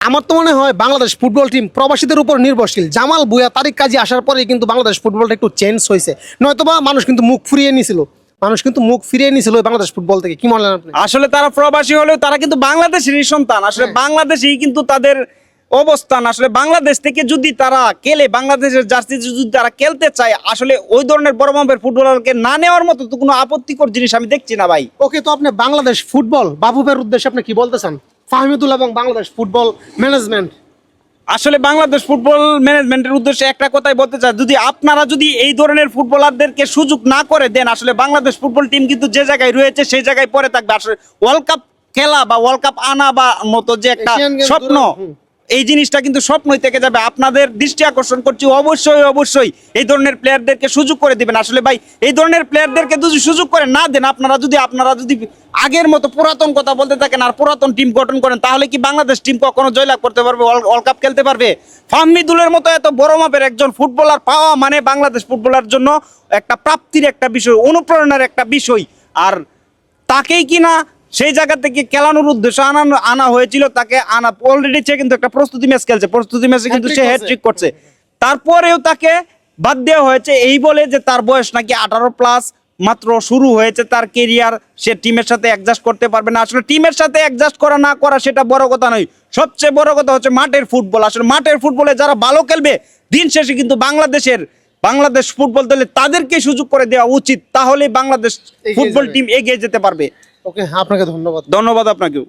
আমার তো মনে হয় বাংলাদেশ ফুটবল টিম প্রবাসীদের উপর নির্ভরশীল। জামাল বুয়া তারিক কাজী আসার পরে কিন্তু বাংলাদেশ ফুটবলটা একটু চেঞ্জ হয়েছে। নয়তোবা মানুষ কিন্তু মুখ ফিরিয়ে নিয়েছিল মানুষ কিন্তু মুখ ফিরিয়ে নিয়েছিল বাংলাদেশ ফুটবল থেকে। কি মনে হয় আপনি? আসলে তারা প্রবাসী হলেও তারা কিন্তু বাংলাদেশেরই সন্তান। আসলে হ্যাঁ। বাংলাদেশেই কিন্তু তাদের অবস্থান। আসলে বাংলাদেশ থেকে যদি তারা খেলে বাংলাদেশের জার্সি যদি তারা খেলতে চায় আসলে ওই ধরনের বড় মাপের ফুটবলারকে না নেওয়ার মতো তো কোনো আপত্তিকর জিনিস আমি দেখছি না ভাই। ওকে তো আপনি বাংলাদেশ ফুটবল বাবুবের উদ্দেশ্যে আপনি কি বলতে চান? ফাহমিদুল এবং বাংলাদেশ ফুটবল ম্যানেজমেন্ট। আসলে বাংলাদেশ ফুটবল ম্যানেজমেন্টের উদ্দেশ্যে একটা কথাই বলতে চাই। যদি আপনারা যদি এই ধরনের ফুটবলারদেরকে সুযোগ না করে দেন আসলে বাংলাদেশ ফুটবল টিম কিন্তু যে জায়গায় রয়েছে সেই জায়গায় পরে থাকবে। আসলে ওয়ার্ল্ড কাপ খেলা বা ওয়ার্ল্ড কাপ আনা বা মতো যে একটা স্বপ্ন। এই জিনিসটা কিন্তু স্বপ্নই থেকে যাবে। আপনাদের দৃষ্টি আকর্ষণ করছি, অবশ্যই অবশ্যই এই ধরনের প্লেয়ারদেরকে সুযোগ করে দিবেন। আসলে ভাই, এই ধরনের প্লেয়ারদেরকে যদি সুযোগ করে না দেন, আপনারা যদি আপনারা যদি আগের মতো পুরাতন কথা বলতে থাকেন আর পুরাতন টিম গঠন করেন, তাহলে কি বাংলাদেশ টিম কখনো জয়লাভ করতে পারবে ওয়ার্ল্ড কাপ খেলতে পারবে? ফাহমিদুলের মতো এত বড় মাপের একজন ফুটবলার পাওয়া মানে বাংলাদেশ ফুটবলার জন্য একটা প্রাপ্তির একটা বিষয়, অনুপ্রেরণার একটা বিষয়। আর তাকেই কিনা সেই জায়গা থেকে খেলানোর উদ্দেশ্যে আনা আনা হয়েছিল তাকে আনা অলরেডি সে কিন্তু একটা প্রস্তুতি ম্যাচ খেলছে। প্রস্তুতি ম্যাচে কিন্তু সে হ্যাট্রিক করছে। তারপরেও তাকে বাদ দেওয়া হয়েছে এই বলে যে তার বয়স নাকি আঠারো প্লাস মাত্র শুরু হয়েছে তার কেরিয়ার সে টিমের সাথে অ্যাডজাস্ট করতে পারবে না। আসলে টিমের সাথে অ্যাডজাস্ট করা না করা সেটা বড় কথা নয়। সবচেয়ে বড় কথা হচ্ছে মাঠের ফুটবল আসলে মাঠের ফুটবলে যারা ভালো খেলবে দিন শেষে কিন্তু বাংলাদেশের বাংলাদেশ ফুটবল দলে তাদেরকে সুযোগ করে দেওয়া উচিত তাহলে বাংলাদেশ ফুটবল টিম এগিয়ে যেতে পারবে। ওকে আপনাকে ধন্যবাদ। ধন্যবাদ আপনাকেও।